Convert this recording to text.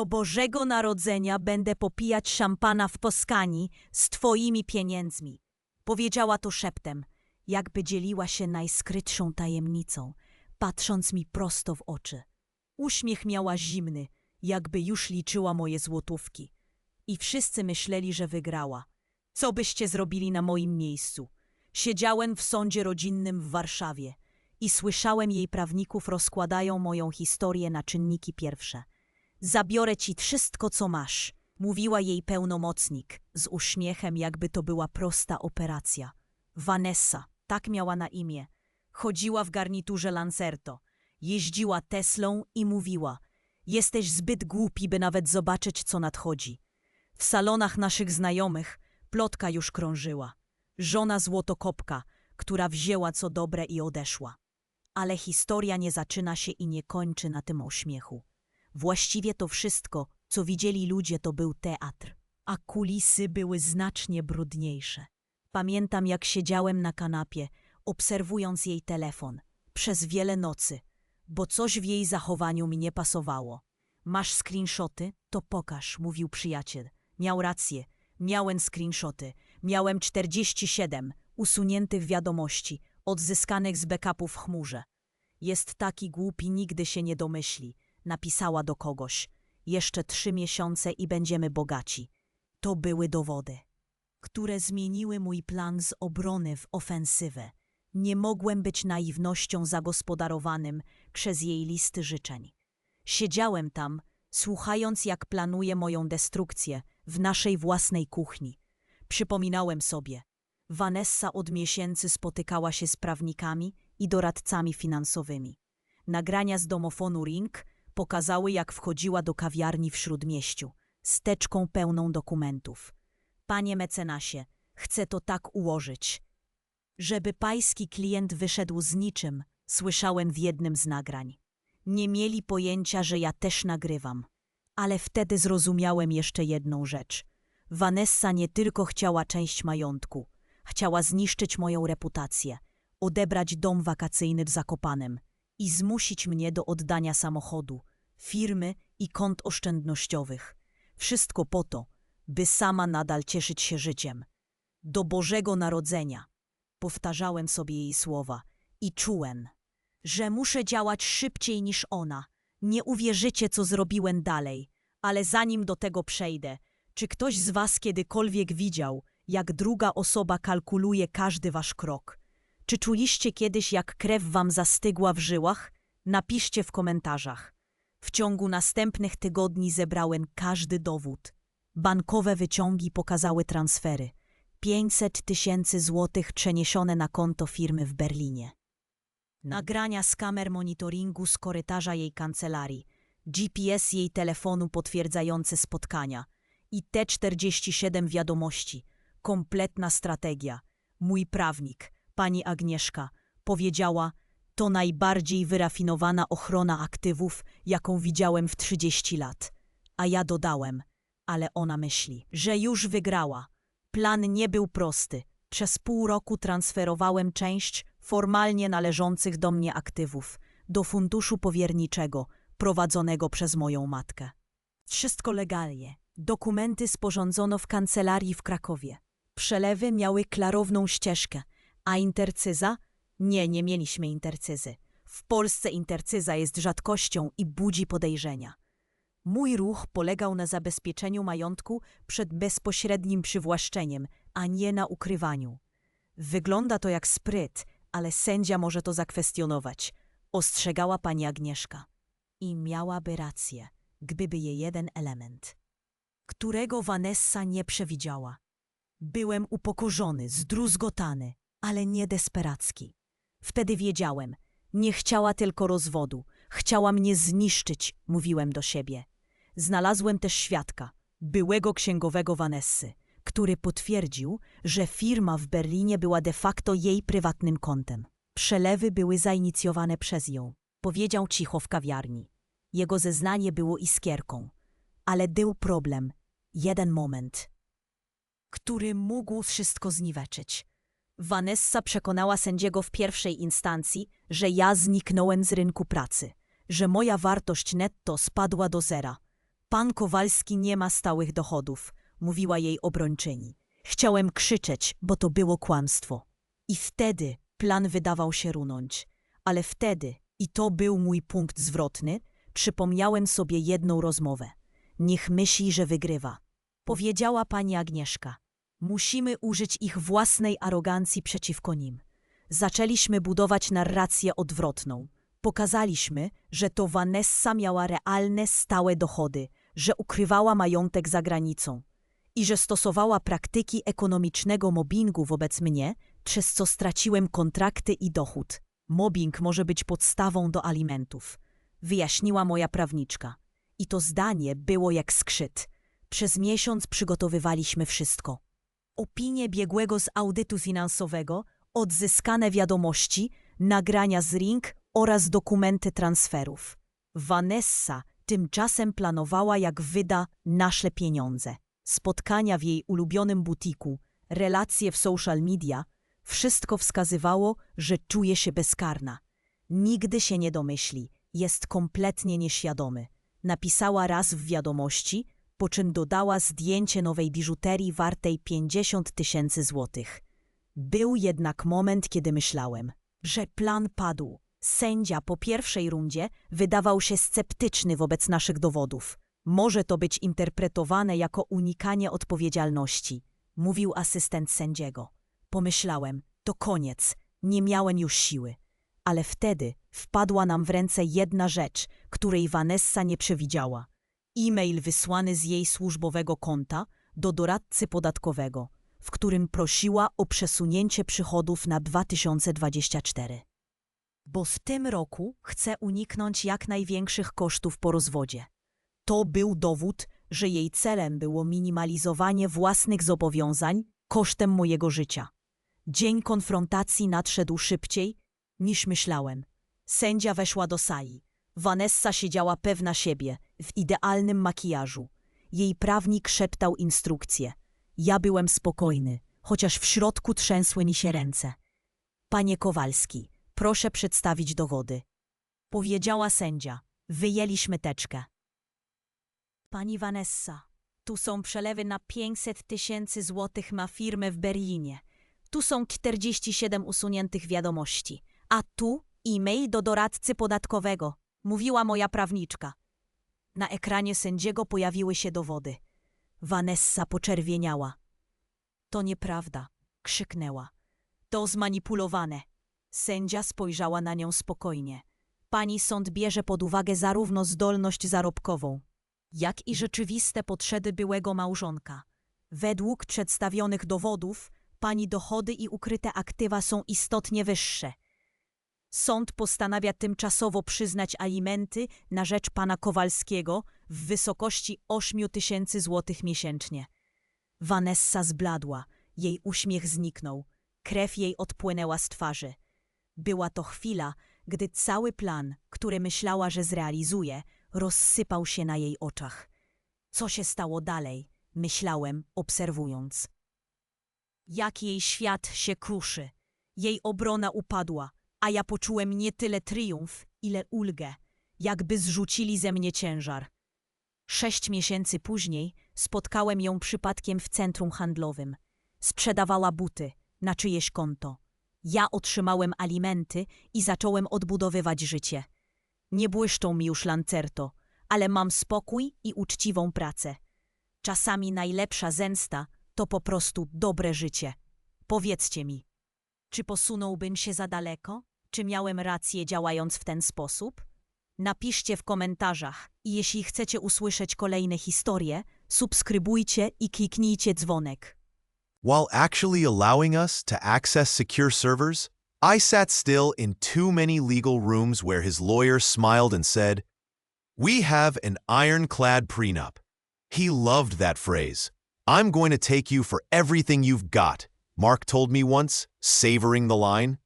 Do Bożego Narodzenia będę popijać szampana w Poskani z twoimi pieniędzmi. Powiedziała to szeptem, jakby dzieliła się najskrytszą tajemnicą, patrząc mi prosto w oczy. Uśmiech miała zimny, jakby już liczyła moje złotówki. I wszyscy myśleli, że wygrała. Co byście zrobili na moim miejscu? Siedziałem w sądzie rodzinnym w Warszawie i słyszałem jej prawników rozkładają moją historię na czynniki pierwsze. Zabiorę ci wszystko, co masz, mówiła jej pełnomocnik, z uśmiechem, jakby to była prosta operacja. Vanessa, tak miała na imię. Chodziła w garniturze Lancerto, jeździła Teslą i mówiła: Jesteś zbyt głupi, by nawet zobaczyć, co nadchodzi. W salonach naszych znajomych plotka już krążyła. Żona złotokopka, która wzięła co dobre i odeszła. Ale historia nie zaczyna się i nie kończy na tym uśmiechu. Właściwie to wszystko, co widzieli ludzie, to był teatr, a kulisy były znacznie brudniejsze. Pamiętam, jak siedziałem na kanapie, obserwując jej telefon przez wiele nocy, bo coś w jej zachowaniu mi nie pasowało. Masz screenshoty? To pokaż, mówił przyjaciel. Miał rację. Miałem screenshoty. Miałem 47 usuniętych wiadomości, odzyskanych z backupów w chmurze. Jest taki głupi, nigdy się nie domyśli. Napisała do kogoś. Jeszcze trzy miesiące i będziemy bogaci. To były dowody, które zmieniły mój plan z obrony w ofensywę. Nie mogłem być naiwnością zagospodarowanym przez jej listy życzeń. Siedziałem tam, słuchając jak planuje moją destrukcję w naszej własnej kuchni. Przypominałem sobie. Vanessa od miesięcy spotykała się z prawnikami i doradcami finansowymi. Nagrania z domofonu Ring pokazały, jak wchodziła do kawiarni w Śródmieściu, z teczką pełną dokumentów. Panie mecenasie, chcę to tak ułożyć, żeby pański klient wyszedł z niczym, słyszałem w jednym z nagrań. Nie mieli pojęcia, że ja też nagrywam. Ale wtedy zrozumiałem jeszcze jedną rzecz. Vanessa nie tylko chciała część majątku, chciała zniszczyć moją reputację, odebrać dom wakacyjny w Zakopanem i zmusić mnie do oddania samochodu, firmy i kont oszczędnościowych. Wszystko po to, by sama nadal cieszyć się życiem. Do Bożego Narodzenia. Powtarzałem sobie jej słowa i czułem, że muszę działać szybciej niż ona. Nie uwierzycie, co zrobiłem dalej, ale zanim do tego przejdę, czy ktoś z was kiedykolwiek widział, jak druga osoba kalkuluje każdy wasz krok? Czy czuliście kiedyś, jak krew wam zastygła w żyłach? Napiszcie w komentarzach. W ciągu następnych tygodni zebrałem każdy dowód. Bankowe wyciągi pokazały transfery. 500 tysięcy złotych przeniesione na konto firmy w Berlinie. Nagrania z kamer monitoringu z korytarza jej kancelarii, GPS jej telefonu potwierdzające spotkania i te 47 wiadomości. Kompletna strategia. Mój prawnik, pani Agnieszka, powiedziała, to najbardziej wyrafinowana ochrona aktywów, jaką widziałem w 30 lat. A ja dodałem, ale ona myśli, że już wygrała. Plan nie był prosty. Przez pół roku transferowałem część formalnie należących do mnie aktywów do funduszu powierniczego prowadzonego przez moją matkę. Wszystko legalnie. Dokumenty sporządzono w kancelarii w Krakowie. Przelewy miały klarowną ścieżkę, a intercyza? Nie, nie mieliśmy intercyzy. W Polsce intercyza jest rzadkością i budzi podejrzenia. Mój ruch polegał na zabezpieczeniu majątku przed bezpośrednim przywłaszczeniem, a nie na ukrywaniu. Wygląda to jak spryt, ale sędzia może to zakwestionować, ostrzegała pani Agnieszka. I miałaby rację, gdyby je jeden element, którego Vanessa nie przewidziała. Byłem upokorzony, zdruzgotany, ale nie desperacki. Wtedy wiedziałem, nie chciała tylko rozwodu, chciała mnie zniszczyć, mówiłem do siebie. Znalazłem też świadka, byłego księgowego Vanessy, który potwierdził, że firma w Berlinie była de facto jej prywatnym kontem. Przelewy były zainicjowane przez ją, powiedział cicho w kawiarni. Jego zeznanie było iskierką, ale był problem, jeden moment, który mógł wszystko zniweczyć. Vanessa przekonała sędziego w pierwszej instancji, że ja zniknąłem z rynku pracy, że moja wartość netto spadła do zera. Pan Kowalski nie ma stałych dochodów, mówiła jej obrończyni. Chciałem krzyczeć, bo to było kłamstwo. I wtedy plan wydawał się runąć. Ale wtedy, i to był mój punkt zwrotny, przypomniałem sobie jedną rozmowę. Niech myśli, że wygrywa. Powiedziała pani Agnieszka. Musimy użyć ich własnej arogancji przeciwko nim. Zaczęliśmy budować narrację odwrotną. Pokazaliśmy, że to Vanessa miała realne, stałe dochody, że ukrywała majątek za granicą i że stosowała praktyki ekonomicznego mobbingu wobec mnie, przez co straciłem kontrakty i dochód. Mobbing może być podstawą do alimentów, wyjaśniła moja prawniczka. I to zdanie było jak skrzyt. Przez miesiąc przygotowywaliśmy wszystko. Opinie biegłego z audytu finansowego, odzyskane wiadomości, nagrania z ring oraz dokumenty transferów. Vanessa tymczasem planowała, jak wyda nasze pieniądze. Spotkania w jej ulubionym butiku, relacje w social media, wszystko wskazywało, że czuje się bezkarna. Nigdy się nie domyśli, jest kompletnie nieświadomy. Napisała raz w wiadomości, po czym dodała zdjęcie nowej biżuterii wartej 50 tysięcy złotych. Był jednak moment, kiedy myślałem, że plan padł. Sędzia po pierwszej rundzie wydawał się sceptyczny wobec naszych dowodów. Może to być interpretowane jako unikanie odpowiedzialności, mówił asystent sędziego. Pomyślałem, to koniec, nie miałem już siły. Ale wtedy wpadła nam w ręce jedna rzecz, której Vanessa nie przewidziała. E-mail wysłany z jej służbowego konta do doradcy podatkowego, w którym prosiła o przesunięcie przychodów na 2024. Bo w tym roku chce uniknąć jak największych kosztów po rozwodzie. To był dowód, że jej celem było minimalizowanie własnych zobowiązań kosztem mojego życia. Dzień konfrontacji nadszedł szybciej niż myślałem. Sędzia weszła do sali. Vanessa siedziała pewna siebie, w idealnym makijażu. Jej prawnik szeptał instrukcje. Ja byłem spokojny, chociaż w środku trzęsły mi się ręce. Panie Kowalski, proszę przedstawić dowody. Powiedziała sędzia. Wyjęliśmy teczkę. Pani Vanessa, tu są przelewy na 500 tysięcy złotych na firmę w Berlinie. Tu są 47 usuniętych wiadomości. A tu e-mail do doradcy podatkowego, mówiła moja prawniczka. Na ekranie sędziego pojawiły się dowody. Vanessa poczerwieniała. To nieprawda, krzyknęła. To zmanipulowane. Sędzia spojrzała na nią spokojnie. Pani sąd bierze pod uwagę zarówno zdolność zarobkową, jak i rzeczywiste potrzeby byłego małżonka. Według przedstawionych dowodów, pani dochody i ukryte aktywa są istotnie wyższe. Sąd postanawia tymczasowo przyznać alimenty na rzecz pana Kowalskiego w wysokości 8 tysięcy złotych miesięcznie. Vanessa zbladła, jej uśmiech zniknął, krew jej odpłynęła z twarzy. Była to chwila, gdy cały plan, który myślała, że zrealizuje, rozsypał się na jej oczach. Co się stało dalej, myślałem, obserwując. Jak jej świat się kruszy. Jej obrona upadła, a ja poczułem nie tyle triumf, ile ulgę, jakby zrzucili ze mnie ciężar. Sześć miesięcy później spotkałem ją przypadkiem w centrum handlowym. Sprzedawała buty na czyjeś konto. Ja otrzymałem alimenty i zacząłem odbudowywać życie. Nie błyszczą mi już lancerto, ale mam spokój i uczciwą pracę. Czasami najlepsza zemsta to po prostu dobre życie. Powiedzcie mi, czy posunąłbym się za daleko? Czy miałem rację działając w ten sposób? Napiszcie w komentarzach i jeśli chcecie usłyszeć kolejne historie, subskrybujcie i kliknijcie dzwonek. While actually allowing us to access secure servers, I sat still in too many legal rooms where his lawyer smiled and said, We have an ironclad prenup. He loved that phrase. I'm going to take you for everything you've got, Mark told me once, savoring the line.